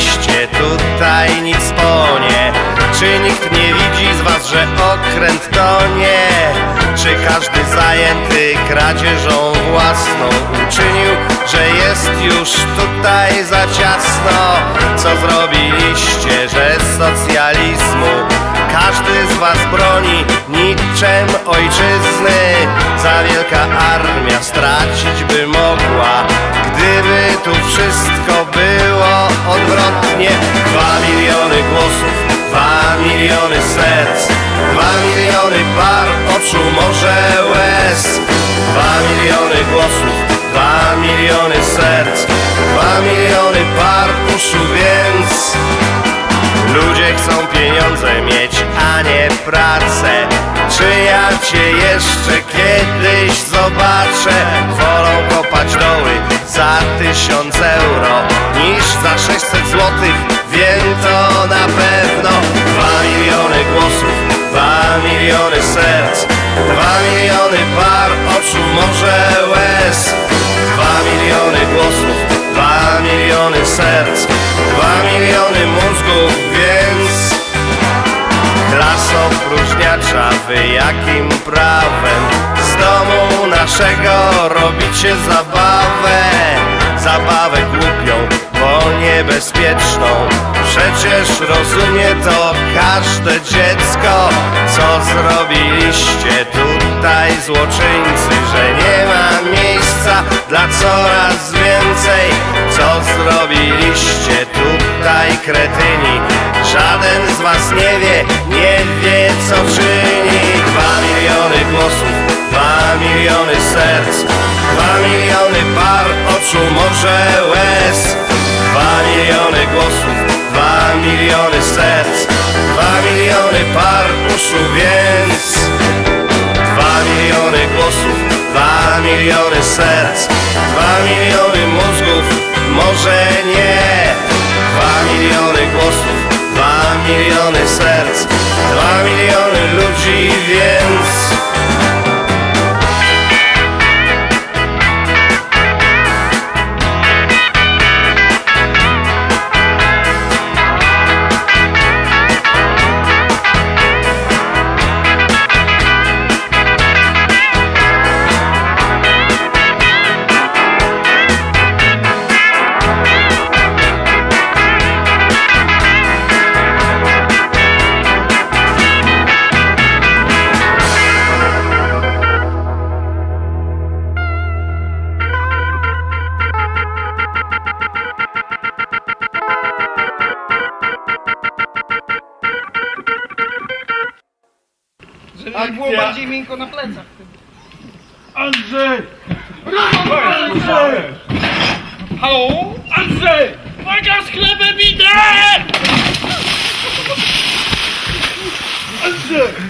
mieście tutaj nic ponie Czy nikt nie widzi z was, że okręt to nie? Czy każdy zajęty kradzieżą własną uczynił, że jest już tutaj za ciasno? Co zrobiliście, że socjalizmu każdy z was broni niczem ojczyzny? Za wielka armia stracić by mogła, gdyby tu wszyscy oczu, może łez. Dwa miliony głosów, dwa miliony serc, dwa miliony par więc Ludzie chcą pieniądze mieć, a nie pracę Czy ja cię jeszcze kiedyś zobaczę? Wolą kopać doły za tysiąc euro Niż za 600 złotych, wiem to na pewno Dwa miliony głosów, może łez. Dwa miliony głosów, dwa miliony serc Dwa miliony mózgów, więc Klaso próżniacza, wy jakim prawem? Z domu naszego robicie zabawę. Zabawę głupią, bo niebezpieczną. Przecież rozumie to każde dziecko Co zrobiliście złoczyńcy Że nie ma miejsca dla coraz więcej. Co zrobiliście tutaj kretyni? Żaden z was nie wie, nie wie co czyni. Dwa miliony głosów, dwa miliony serc Dwa miliony par oczu, może łez. Dwa miliony głosów, dwa miliony serc Dwa miliony par uszu, więc Dwa miliony głosów, dwa miliony serc Dwa miliony mózgów, może nie. Dwa miliony głosów, dwa miliony serc Dwa miliony ludzi, więc Mi było bardziej miękko na plecach. Andrzej! Andrzej! Halo? Andrzej! Uwaga, z chlebem idę! Andrzej!